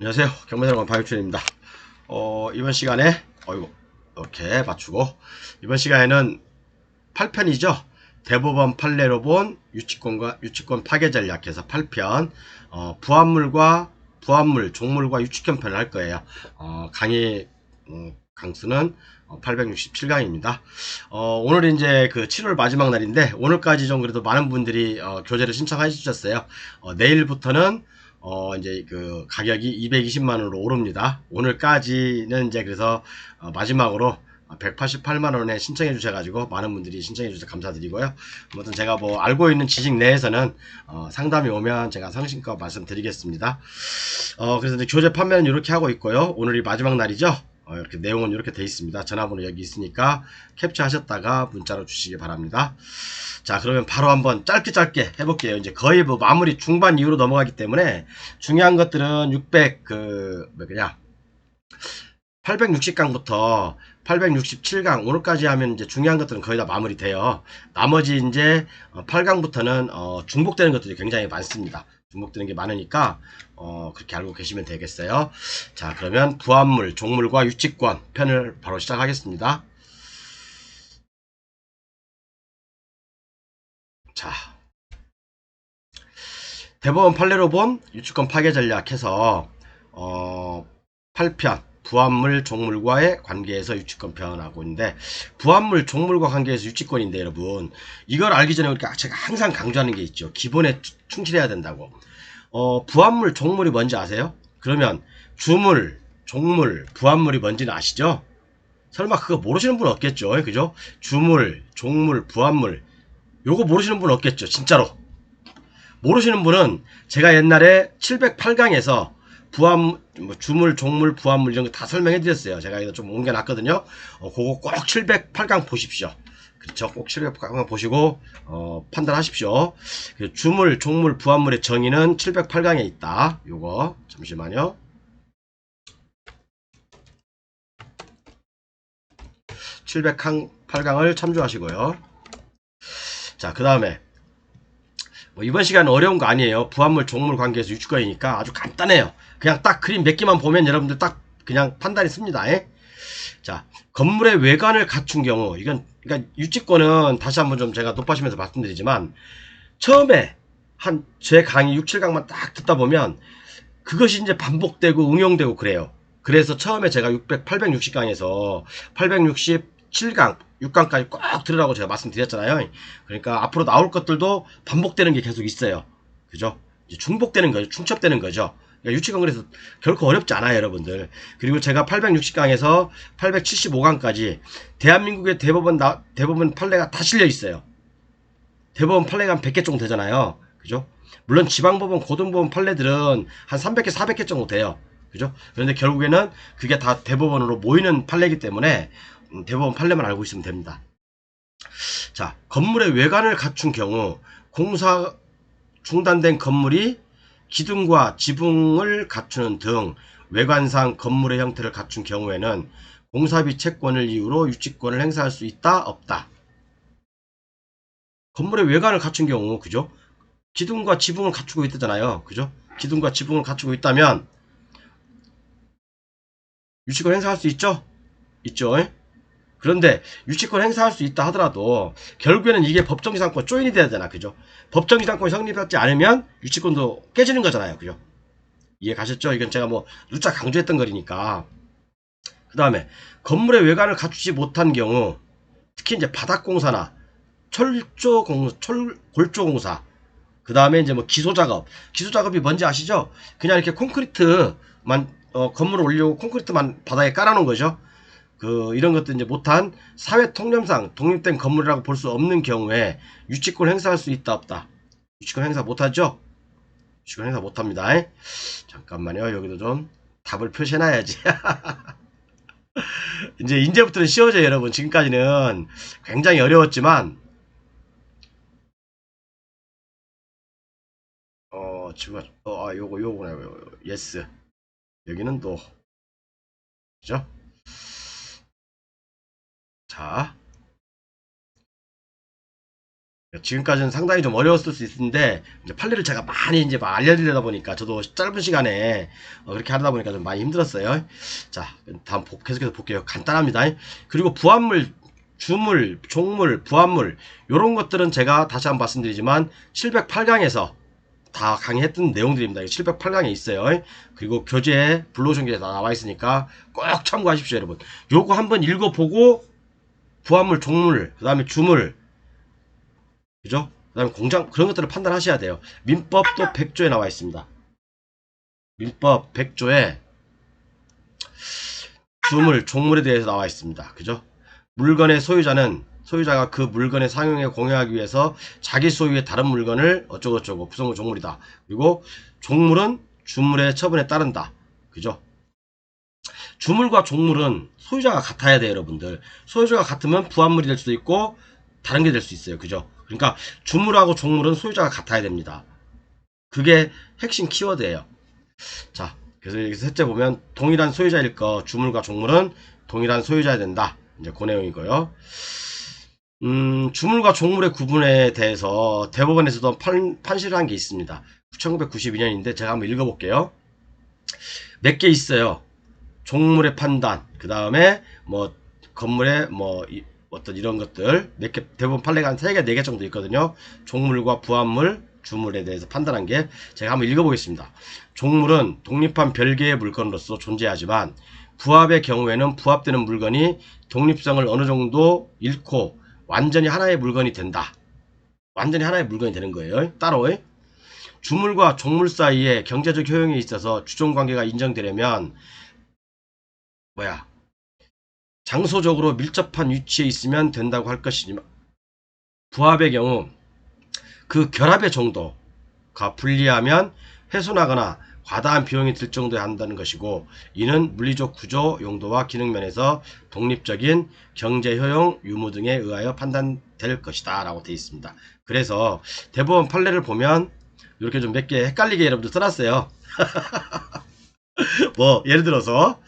안녕하세요. 경매드라곤 바이오출입니다. 어, 이번 시간에, 어이구, 이렇게 맞추고, 이번 시간에는 8편이죠. 대법원 판례로 본 유치권과 유치권 파괴 전략에서 8편, 어, 부합물과 부합물, 종물과 유치권 편을 할 거예요. 어, 강의, 음, 강수는 867강입니다. 어, 오늘 이제 그 7월 마지막 날인데, 오늘까지 좀 그래도 많은 분들이 어, 교재를 신청해 주셨어요. 어, 내일부터는 어, 이제 그 가격이 220만원으로 오릅니다. 오늘까지는 이제 그래서 어, 마지막으로 188만원에 신청해 주셔가지고 많은 분들이 신청해 주셔서 감사드리고요. 아무튼 제가 뭐 알고 있는 지식 내에서는 어, 상담이 오면 제가 상신껏 말씀드리겠습니다. 어, 그래서 이제 교재 판매는 이렇게 하고 있고요. 오늘이 마지막 날이죠. 어, 이렇게 내용은 이렇게 돼 있습니다. 전화번호 여기 있으니까 캡처하셨다가 문자로 주시기 바랍니다. 자, 그러면 바로 한번 짧게 짧게 해볼게요. 이제 거의 뭐 마무리 중반 이후로 넘어가기 때문에 중요한 것들은 600, 그, 뭐냐, 860강부터 867강, 오늘까지 하면 이제 중요한 것들은 거의 다 마무리돼요. 나머지 이제 8강부터는 어, 중복되는 것들이 굉장히 많습니다. 중복되는 게 많으니까 어, 그렇게 알고 계시면 되겠어요. 자, 그러면 부합물, 종물과 유치권 편을 바로 시작하겠습니다. 자, 대법원 판례로 본 유치권 파괴 전략해서 어, 8편 부합물 종물과의 관계에서 유치권 표현하고 있는데 부합물 종물과 관계에서 유치권인데 여러분 이걸 알기 전에 우리가 제가 항상 강조하는 게 있죠 기본에 충실해야 된다고 어, 부합물 종물이 뭔지 아세요? 그러면 주물 종물 부합물이 뭔지는 아시죠? 설마 그거 모르시는 분 없겠죠 그죠? 주물 종물 부합물 요거 모르시는 분 없겠죠 진짜로 모르시는 분은 제가 옛날에 708강에서 부합, 뭐 주물, 종물, 부합물 이런 거 다 설명해 드렸어요. 제가 이거 좀 옮겨놨거든요. 어, 그거 꼭 708강 보십시오. 그렇죠. 꼭 708강 보시고, 어, 판단하십시오. 그 주물, 종물, 부합물의 정의는 708강에 있다. 요거, 잠시만요. (708강을) 참조하시고요 자 그 다음에 뭐 이번 시간은 어려운 거 아니에요. 부합물 종물 관계에서 유추권이니까 아주 간단해요. 그냥 딱 그림 몇 개만 보면 여러분들 딱 그냥 판단이 씁니다. 에? 자, 건물의 외관을 갖춘 경우 이건 그러니까 유치권은 다시 한번 좀 제가 높아지면서 말씀드리지만 처음에 한 제 강의 6, 7강만 딱 듣다 보면 그것이 이제 반복되고 응용되고 그래요. 그래서 처음에 제가 600, 860강에서 867강 6강까지 꼭 들으라고 제가 말씀드렸잖아요. 그러니까 앞으로 나올 것들도 반복되는 게 계속 있어요. 그죠? 중복되는 거죠. 충첩되는 거죠. 그러니까 유치권 그래서 결코 어렵지 않아요, 여러분들. 그리고 제가 860강에서 875강까지 대한민국의 대법원 나, 대법원 판례가 다 실려 있어요. 대법원 판례가 한 100개 정도 되잖아요. 그죠? 물론 지방법원, 고등법원 판례들은 한 300개, 400개 정도 돼요. 그죠? 그런데 결국에는 그게 다 대법원으로 모이는 판례이기 때문에 음, 대법원 판례만 알고 있으면 됩니다. 자, 건물의 외관을 갖춘 경우 공사 중단된 건물이 기둥과 지붕을 갖추는 등 외관상 건물의 형태를 갖춘 경우에는 공사비 채권을 이유로 유치권을 행사할 수 있다 없다. 건물의 외관을 갖춘 경우 그죠? 기둥과 지붕을 갖추고 있다잖아요. 그죠? 기둥과 지붕을 갖추고 있다면 유치권 행사할 수 있죠? 있죠? 그런데 유치권 행사할 수 있다 하더라도 결국에는 이게 법정이상권 조인이 돼야 되나 그죠? 법정이상권이 성립하지 않으면 유치권도 깨지는 거잖아요 그죠? 이해 가셨죠? 이건 제가 뭐 누차 강조했던 거리니까 그 다음에 건물의 외관을 갖추지 못한 경우 특히 이제 바닥공사나 철조 공, 철, 골조 공사 그 다음에 이제 뭐 기소 작업 기소 작업이 뭔지 아시죠? 그냥 이렇게 콘크리트만 어, 건물을 올리고 콘크리트만 바닥에 깔아놓은 거죠. 그 이런 것도 이제 못한 사회 통념상 독립된 건물이라고 볼 수 없는 경우에 유치권 행사할 수 있다 없다. 유치권 행사 못하죠? 유치권 행사 못합니다. 잠깐만요. 여기도 좀 답을 표시해놔야지. 이제 이제부터는 쉬워져요, 여러분. 지금까지는 굉장히 어려웠지만 어 지금 어 아, 요거 요거네 요거 예스 여기는 또 그죠? 자 지금까지는 상당히 좀 어려웠을 수 있는데 이제 판례를 제가 많이 이제 막 알려드리다 보니까 저도 짧은 시간에 어, 그렇게 하다 보니까 좀 많이 힘들었어요. 자, 다음 보- 계속해서 볼게요. 간단합니다. 그리고 부합물, 주물, 종물, 부합물 요런 것들은 제가 다시 한번 말씀드리지만 708강에서 다 강의했던 내용들입니다. 708강에 있어요. 그리고 교재 블로그에 다 나와 있으니까 꼭 참고하십시오, 여러분. 요거 한번 읽어보고 부합물, 종물, 그 다음에 주물, 그죠? 그 다음에 공장, 그런 것들을 판단하셔야 돼요. 민법도 100조에 나와 있습니다. 민법 100조에 주물, 종물에 대해서 나와 있습니다. 그죠? 물건의 소유자는 소유자가 그 물건의 상용에 공유하기 위해서 자기 소유의 다른 물건을 어쩌고저쩌고 구성물 종물이다. 그리고 종물은 주물의 처분에 따른다. 그죠? 주물과 종물은 소유자가 같아야 돼요, 여러분들. 소유자가 같으면 부합물이 될 수도 있고 다른 게 될 수 있어요. 그죠? 그러니까 주물하고 종물은 소유자가 같아야 됩니다. 그게 핵심 키워드예요. 자, 그래서 여기서 셋째 보면 동일한 소유자일 거 주물과 종물은 동일한 소유자야 된다. 이제 그 내용이고요. 음, 주물과 종물의 구분에 대해서 대법원에서도 판, 판시를 한 게 있습니다. 1992년인데 제가 한번 읽어볼게요. 몇 개 있어요. 종물의 판단, 그 다음에 뭐 건물의 뭐 이- 어떤 이런 것들 몇 개 대부분 판례가 한 3개, 4개 정도 있거든요. 종물과 부합물, 주물에 대해서 판단한 게 제가 한번 읽어보겠습니다. 종물은 독립한 별개의 물건으로서 존재하지만 부합의 경우에는 부합되는 물건이 독립성을 어느 정도 잃고 완전히 하나의 물건이 된다. 완전히 하나의 물건이 되는 거예요. 따로 주물과 종물 사이에 경제적 효용이 있어서 주종 관계가 인정되려면 뭐야 장소적으로 밀접한 위치에 있으면 된다고 할 것이지만 부합의 경우 그 결합의 정도가 불리하면 훼손하거나 과다한 비용이 들 정도에 한다는 것이고 이는 물리적 구조 용도와 기능 면에서 독립적인 경제 효용 유무 등에 의하여 판단될 것이다 라고 되어 있습니다. 그래서 대법원 판례를 보면 이렇게 좀 몇 개 헷갈리게 여러분들 써놨어요. 뭐 예를 들어서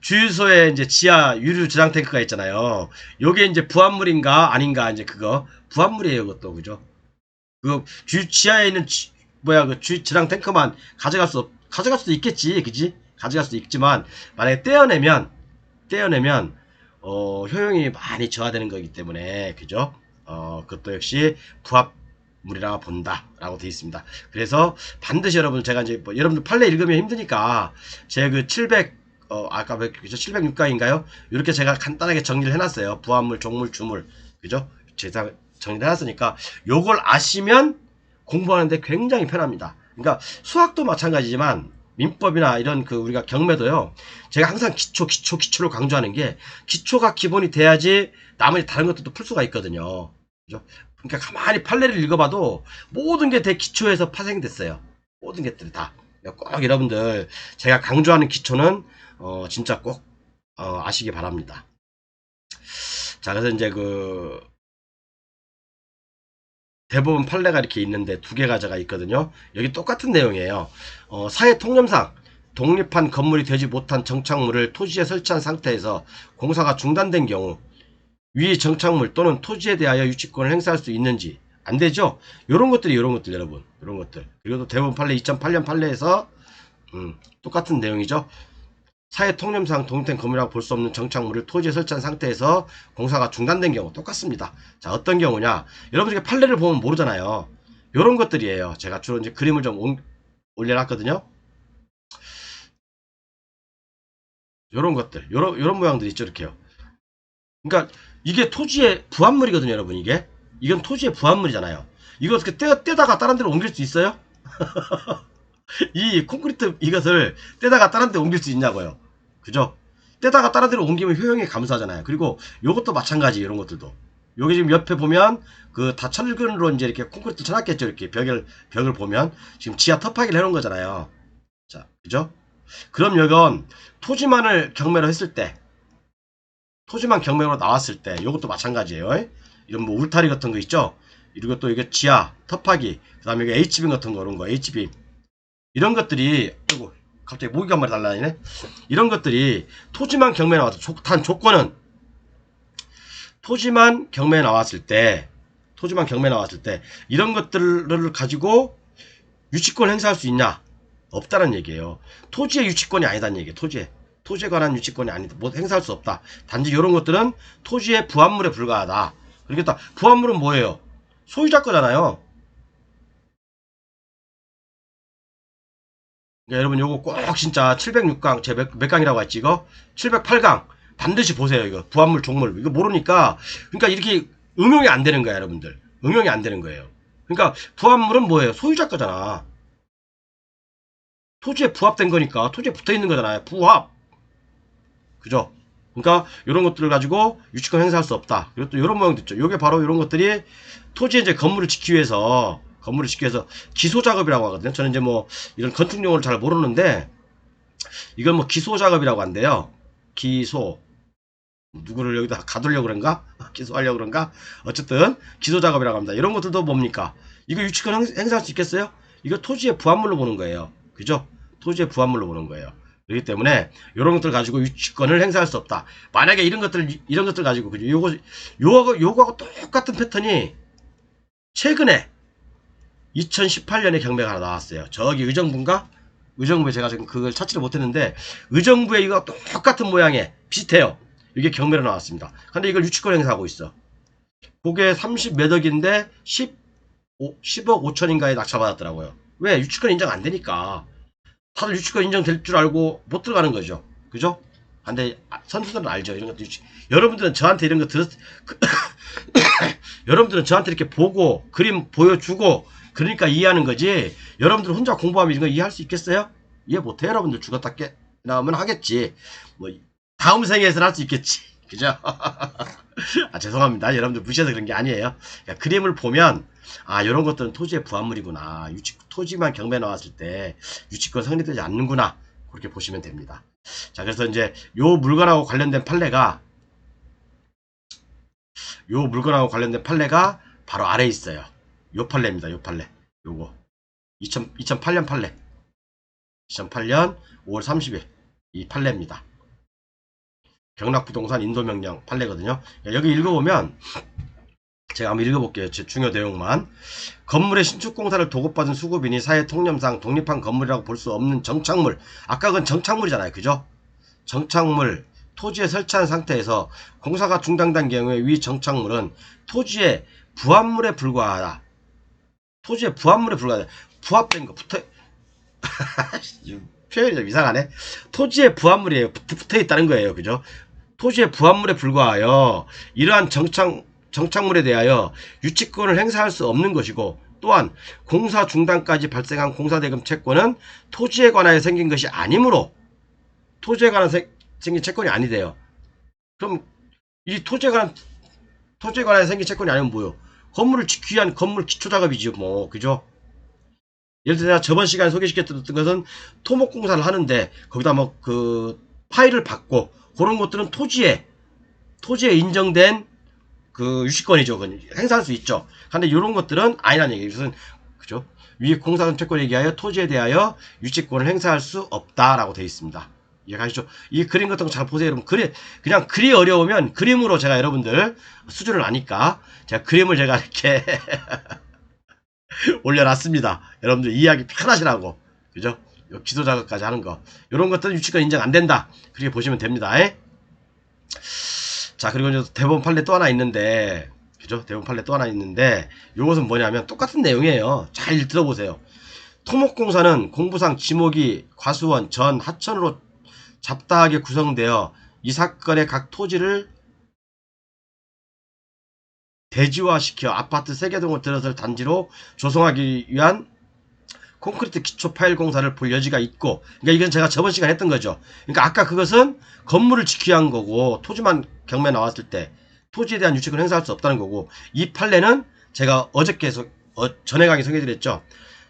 주유소에 이제 지하 유류 저장 탱크가 있잖아요. 요게 이제 부합물인가 아닌가 이제 그거 부합물이에요, 그것도 그죠? 그 주 지하에 있는 지- 뭐야 그 주 저장 탱크만 가져갈 수 가져갈 수도 있겠지, 그지? 가져갈 수도 있지만 만약에 떼어내면 떼어내면 어 효용이 많이 저하되는 거기 때문에 그죠? 어 그것도 역시 부합 물이라 본다라고 되어 있습니다. 그래서 반드시 여러분 제가 이제 뭐 여러분들 판례 읽으면 힘드니까 제 그 700 어, 아까 몇, 그죠? 706가인가요? 이렇게 제가 간단하게 정리를 해놨어요. 부합물, 종물, 주물. 그죠? 제가 정리를 해놨으니까, 요걸 아시면 공부하는데 굉장히 편합니다. 그러니까 수학도 마찬가지지만, 민법이나 이런 그 우리가 경매도요, 제가 항상 기초, 기초, 기초를 강조하는 게, 기초가 기본이 돼야지 나머지 다른 것들도 풀 수가 있거든요. 그죠? 그러니까 가만히 판례를 읽어봐도 모든 게 대 기초에서 파생됐어요. 모든 것들이 다. 꼭 여러분들, 제가 강조하는 기초는 어, 진짜 꼭, 어, 아시기 바랍니다. 자, 그래서 이제 그, 대부분 판례가 이렇게 있는데 두 개 가져가 있거든요. 여기 똑같은 내용이에요. 어, 사회 통념상 독립한 건물이 되지 못한 정착물을 토지에 설치한 상태에서 공사가 중단된 경우 위 정착물 또는 토지에 대하여 유치권을 행사할 수 있는지 안 되죠? 요런 것들이 요런 것들 여러분. 요런 것들. 그리고 또 대부분 판례 2008년 판례에서 음, 똑같은 내용이죠. 사회 통념상 독립된 건물이라고 볼 수 없는 정착물을 토지에 설치한 상태에서 공사가 중단된 경우 똑같습니다. 자, 어떤 경우냐? 여러분들이 판례를 보면 모르잖아요. 요런 것들이에요. 제가 주로 이제 그림을 좀 온- 올려놨거든요. 요런 것들, 요런, 요런 모양들이 있죠, 이렇게요. 그러니까 이게 토지의 부합물이거든요, 여러분, 이게. 이건 토지의 부합물이잖아요. 이거 어떻게 떼, 떼다가 다른 데로 옮길 수 있어요? 이 콘크리트 이것을 떼다가 다른 데 옮길 수 있냐고요. 그죠? 떼다가 다른 데로 옮기면 효용이 감소하잖아요. 그리고 요것도 마찬가지 이런 것들도. 여기 지금 옆에 보면 그 다 철근으로 이제 이렇게 콘크리트 쳐놨겠죠. 이렇게 벽을 벽을 보면 지금 지하 터파기를 해놓은 거잖아요. 자, 그죠? 그럼 여건 토지만을 경매로 했을 때 토지만 경매로 나왔을 때 요것도 마찬가지예요. 이런 뭐 울타리 같은 거 있죠? 그리고 또 이게 지하 터파기 그 다음에 이게 H빔 같은 거 이런 거 H빔 이런 것들이 아이고 갑자기 모기가 한 마리 달라니네 이런 것들이 토지만 경매에 나와서 조- 단 조건은 토지만 경매에 나왔을 때 토지만 경매 나왔을 때 이런 것들을 가지고 유치권 행사할 수 있냐? 없다는 얘기예요. 토지의 유치권이 아니다는 얘기예요. 토지에. 토지에 관한 유치권이 아니다. 뭐 행사할 수 없다. 단지 이런 것들은 토지의 부합물에 불과하다. 그러겠다. 부합물은 뭐예요? 소유자 거잖아요. 그러니까 여러분 요거 꼭 진짜 706강 제 몇 강이라고 했지 이거? 708강. 반드시 보세요 이거. 부합물 종물. 이거 모르니까. 그러니까 이렇게 응용이 안 되는 거야 여러분들. 응용이 안 되는 거예요. 그러니까 부합물은 뭐예요? 소유자 거잖아. 토지에 부합된 거니까 토지에 붙어 있는 거잖아요. 부합. 그죠 그러니까 이런 것들을 가지고 유치권 행사할 수 없다 또 이런 모양도 있죠 이게 바로 이런 것들이 토지에 이제 건물을 짓기 위해서 건물을 짓기 위해서 기소 작업이라고 하거든요 저는 이제 뭐 이런 건축 용어를 잘 모르는데 이건 뭐 기소 작업이라고 한대요 기소 누구를 여기다 가두려고 그런가? 기소하려고 그런가? 어쨌든 기소 작업이라고 합니다. 이런 것들도 뭡니까? 이거 유치권 행- 행사할 수 있겠어요? 이거 토지의 부합물로 보는 거예요. 그죠? 토지의 부합물로 보는 거예요. 그렇기 때문에 이런 것들 가지고 유치권을 행사할 수 없다. 만약에 이런 것들 이런 것들 가지고 그죠? 요거 요거 요거하고 똑같은 패턴이 최근에 2018년에 경매가 하나 나왔어요. 저기 의정부인가? 의정부에 제가 지금 그걸 찾지를 못했는데 의정부에 이거 똑같은 모양의 비슷해요. 이게 경매로 나왔습니다. 근데 이걸 유치권 행사하고 있어. 그게 30몇 억인데 10, 10억 5천인가에 낙찰받았더라고요. 왜? 유치권 인정 안 되니까. 다들 유치권 인정될 줄 알고 못 들어가는 거죠. 그죠? 근데 아, 선수들은 알죠. 이런 것도 유치... 여러분들은 저한테 이런 거 들었, 그- 여러분들은 저한테 이렇게 보고 그림 보여주고 그러니까 이해하는 거지. 여러분들 혼자 공부하면 이런 거 이해할 수 있겠어요? 이해 못해. 여러분들 죽었다 깨 나오면 하겠지. 뭐 다음 생에서는 할 수 있겠지. 그죠? 아, 죄송합니다. 여러분들 무시해서 그런 게 아니에요. 그러니까 그림을 보면, 아, 이런 것들은 토지의 부합물이구나. 유치, 토지만 경매 나왔을 때 유치권 성립되지 않는구나. 그렇게 보시면 됩니다. 자, 그래서 이제 요 물건하고 관련된 판례가, 요 물건하고 관련된 판례가 바로 아래에 있어요. 요 판례입니다. 요 판례. 요거. 2000, 2008년 판례. 2008년 5월 30일. 이 판례입니다. 경락부동산 인도명령 판례거든요. 여기 읽어보면 제가 한번 읽어볼게요. 제 중요 내용만. 건물의 신축공사를 도급받은 수급인이 사회 통념상 독립한 건물이라고 볼 수 없는 정착물. 아까 그건 정착물이잖아요. 그죠? 정착물. 토지에 설치한 상태에서 공사가 중단된 경우에 위 정착물은 토지의 부합물에 불과하다. 토지의 부합물에 불과하다. 부합된 거 붙어 표현이 좀 이상하네. 토지의 부합물이에요. 붙- 붙어 있다는 거예요. 그죠? 토지의 부합물에 불과하여 이러한 정착, 정착물에 대하여 유치권을 행사할 수 없는 것이고 또한 공사 중단까지 발생한 공사대금 채권은 토지에 관하여 생긴 것이 아니므로 토지에 관한 생, 생긴 채권이 아니대요. 그럼 이 토지에 관한 토지에 관하여 생긴 채권이 아니면 뭐요? 건물을 짓기 위한 건물 기초작업이죠. 뭐 그죠? 예를 들어 저번 시간에 소개시켰던 것은 토목공사를 하는데 거기다 뭐 그 파일을 받고 그런 것들은 토지에 토지에 인정된 그 유치권이죠. 그건 행사할 수 있죠. 근데 이런 것들은 아니라는 얘기예요. 이것은 그죠? 위에 공사권 채권에 의하여 토지에 대하여 유치권을 행사할 수 없다라고 되어 있습니다. 이해가시죠? 이 그림 같은 거 잘 보세요, 여러분. 그리 그냥 글이 어려우면 그림으로 제가 여러분들 수준을 아니까 제가 그림을 제가 이렇게 올려놨습니다. 여러분들 이해하기 편하시라고. 그죠? 요 기소 작업까지 하는 거. 이런 것들은 유치권 인정 안 된다. 그렇게 보시면 됩니다. 에? 자, 그리고 이제 대법원 판례 또 하나 있는데, 그죠? 대법원 판례 또 하나 있는데, 요것은 뭐냐면 똑같은 내용이에요. 잘 들어보세요. 토목공사는 공부상 지목이 과수원, 전, 하천으로 잡다하게 구성되어 이 사건의 각 토지를 대지화시켜 아파트 3개 동을 들어설 단지로 조성하기 위한 콘크리트 기초 파일 공사를 볼 여지가 있고 그러니까 이건 제가 저번 시간에 했던 거죠. 그러니까 아까 그것은 건물을 지키기 위한 거고 토지만 경매 나왔을 때 토지에 대한 유치권 행사할 수 없다는 거고 이 판례는 제가 어저께 서 어, 전에 강의 소개드렸죠.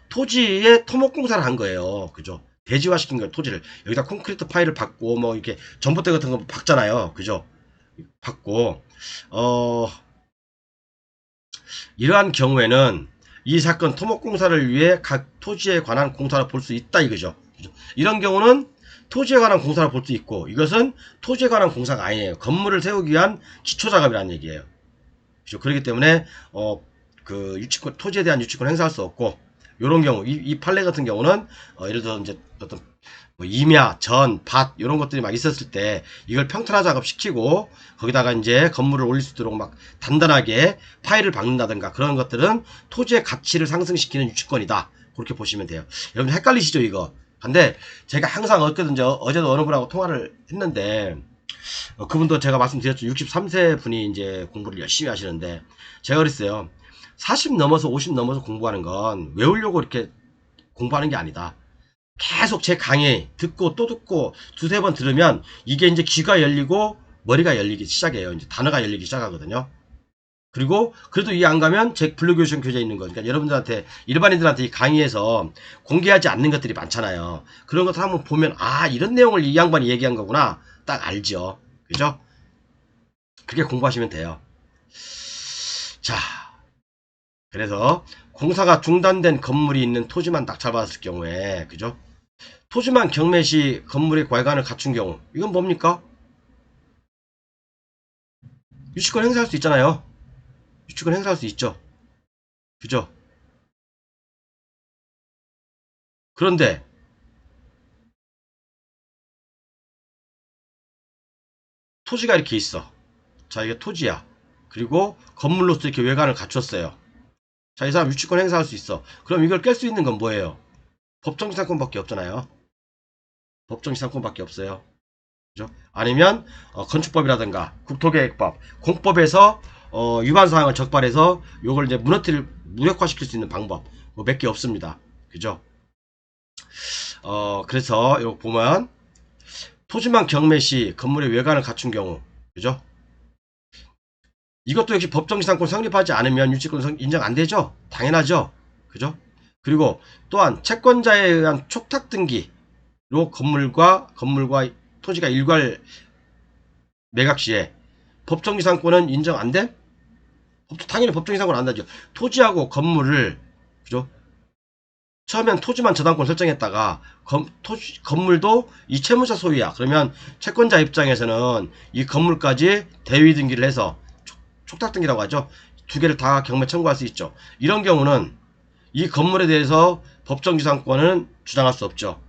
토지에 토목공사를 한 거예요. 그죠? 대지화시킨 거예요. 토지를 여기다 콘크리트 파일을 받고 뭐 이렇게 전봇대 같은 거 박잖아요. 그죠? 받고 어 이러한 경우에는 이 사건 토목공사를 위해 각 토지에 관한 공사를 볼 수 있다 이거죠. 이런 경우는 토지에 관한 공사를 볼 수 있고 이것은 토지에 관한 공사가 아니에요. 건물을 세우기 위한 기초작업이라는 얘기예요. 그죠? 그렇기 때문에 어, 그 유치권 토지에 대한 유치권 행사할 수 없고 요런 경우 이, 이 판례 같은 경우는 어, 예를 들어 이제 어떤 뭐 임야, 전, 밭 이런 것들이 막 있었을 때 이걸 평탄화 작업 시키고 거기다가 이제 건물을 올릴 수 있도록 막 단단하게 파일을 박는다든가 그런 것들은 토지의 가치를 상승시키는 유치권이다. 그렇게 보시면 돼요. 여러분 헷갈리시죠 이거? 근데 제가 항상 어쨌든지 어- 어제도 어느 분하고 통화를 했는데 어, 그분도 제가 말씀드렸죠. 63세 분이 이제 공부를 열심히 하시는데 제가 그랬어요. 40 넘어서 50 넘어서 공부하는 건 외우려고 이렇게 공부하는 게 아니다. 계속 제 강의 듣고 또 듣고 두세 번 들으면 이게 이제 귀가 열리고 머리가 열리기 시작해요. 이제 단어가 열리기 시작하거든요. 그리고 그래도 이해 안 가면 제 블로그에 교재 있는 거니까 여러분들한테 일반인들한테 이 강의에서 공개하지 않는 것들이 많잖아요. 그런 것들 한번 보면 아 이런 내용을 이 양반이 얘기한 거구나 딱 알죠. 그죠? 그렇게 공부하시면 돼요. 자, 그래서 공사가 중단된 건물이 있는 토지만 낙찰받았을 경우에 그죠? 토지만 경매 시 건물의 과관을 갖춘 경우 이건 뭡니까? 유치권 행사할 수 있잖아요. 유치권 행사할 수 있죠. 그죠? 그런데 토지가 이렇게 있어. 자, 이게 토지야. 그리고 건물로서 이렇게 외관을 갖췄어요. 자, 이 사람 유치권 행사할 수 있어. 그럼 이걸 깰 수 있는 건 뭐예요? 법정지상권밖에 없잖아요. 법정 지상권밖에 없어요. 그죠? 아니면 어, 건축법이라든가 국토계획법, 공법에서 어, 위반 사항을 적발해서 이걸 이제 무너뜨릴 무력화시킬 수 있는 방법 뭐 몇 개 없습니다. 그죠? 어, 그래서 이거 보면 토지만 경매 시 건물의 외관을 갖춘 경우, 그죠? 이것도 역시 법정지상권 성립하지 않으면 유치권 성- 인정 안 되죠? 당연하죠? 그죠? 그리고 또한 채권자에 의한 촉탁 등기 로 건물과 건물과 토지가 일괄 매각 시에 법정지상권은 인정 안 돼? 법- 당연히 법정지상권 안 되죠. 토지하고 건물을 그죠? 처음엔 토지만 저당권 설정했다가 건, 토지, 건물도 이 채무자 소유야. 그러면 채권자 입장에서는 이 건물까지 대위 등기를 해서 촉- 촉탁 등기라고 하죠. 두 개를 다 경매 청구할 수 있죠. 이런 경우는 이 건물에 대해서 법정지상권은 주장할 수 없죠.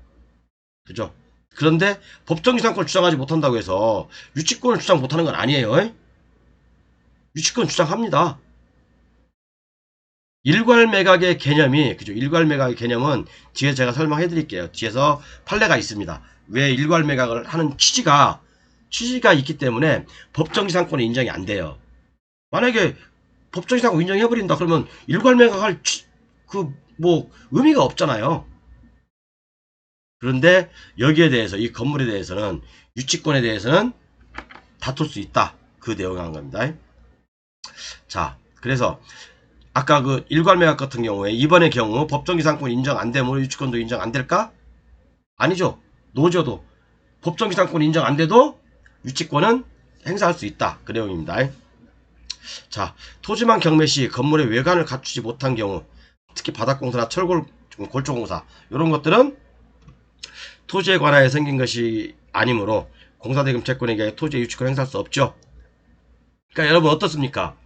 그죠? 그런데 법정지상권을 주장하지 못한다고 해서 유치권을 주장 못하는 건 아니에요. 에? 유치권 주장합니다. 일괄 매각의 개념이 그죠? 일괄 매각의 개념은 뒤에 제가 설명해 드릴게요. 뒤에서 판례가 있습니다. 왜 일괄 매각을 하는 취지가 취지가 있기 때문에 법정지상권이 인정이 안 돼요. 만약에 법정지상권 인정해 버린다 그러면 일괄 매각할 그 뭐 의미가 없잖아요. 그런데 여기에 대해서 이 건물에 대해서는 유치권에 대해서는 다툴 수 있다. 그 내용을 한 겁니다. 자, 그래서 아까 그 일괄 매각 같은 경우에 이번의 경우 법정기상권 인정 안 되면 유치권도 인정 안 될까? 아니죠. 노조도 법정기상권 인정 안 돼도 유치권은 행사할 수 있다. 그 내용입니다. 자, 토지만 경매 시 건물의 외관을 갖추지 못한 경우 특히 바닥공사나 철골 골조공사 이런 것들은 토지에 관하여 생긴 것이 아니므로 공사대금 채권에게 토지 유치권 행사할 수 없죠. 그러니까 여러분 어떻습니까?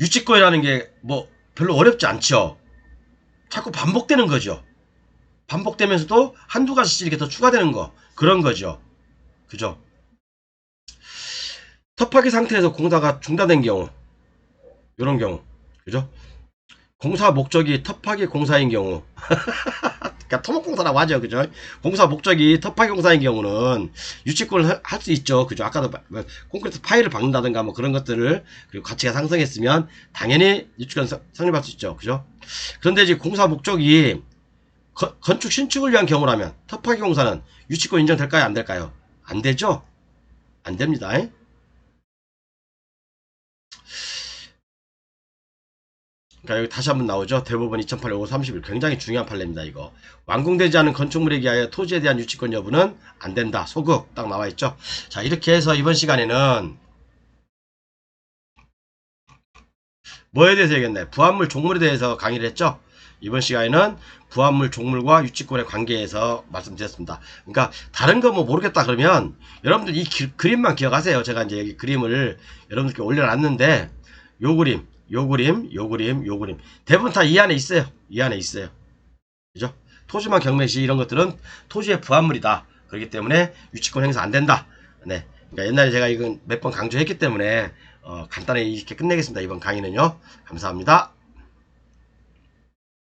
유치권이라는 게 뭐 별로 어렵지 않죠. 자꾸 반복되는 거죠. 반복되면서도 한두 가지씩 이렇게 더 추가되는 거 그런 거죠. 그죠? 터파기 상태에서 공사가 중단된 경우 이런 경우 그죠? 공사 목적이 터파기 공사인 경우 그러니까 토목공사라고 하죠 그죠? 공사 목적이 터파기 공사인 경우는 유치권을 할 수 있죠 그죠? 아까도 콘크리트 파일을 박는다든가 뭐 그런 것들을 그리고 가치가 상승했으면 당연히 유치권 성- 성립할 수 있죠 그죠? 그런데 이제 공사 목적이 거- 건축 신축을 위한 경우라면 터파기 공사는 유치권 인정될까요? 안 될까요? 안 되죠? 안 됩니다. 잉? 그러니까 여기 다시 한번 나오죠. 대법원 2008 5 30일 굉장히 중요한 판례입니다. 이거 완공되지 않은 건축물에 기하여 토지에 대한 유치권 여부는 안 된다. 소극 딱 나와 있죠. 자 이렇게 해서 이번 시간에는 뭐에 대해서 얘기했나요? 부합물 종물에 대해서 강의를 했죠. 이번 시간에는 부합물 종물과 유치권의 관계에서 말씀드렸습니다. 그러니까 다른 거 뭐 모르겠다 그러면 여러분들 이 기- 그림만 기억하세요. 제가 이제 여기 그림을 여러분들께 올려놨는데 요 그림 요 그림, 요 그림, 요 그림. 대부분 다 이 안에 있어요. 이 안에 있어요. 그죠? 토지만 경매시 이런 것들은 토지의 부합물이다. 그렇기 때문에 유치권 행사 안 된다. 네. 그러니까 옛날에 제가 이건 몇 번 강조했기 때문에 어, 간단히 이렇게 끝내겠습니다. 이번 강의는요. 감사합니다.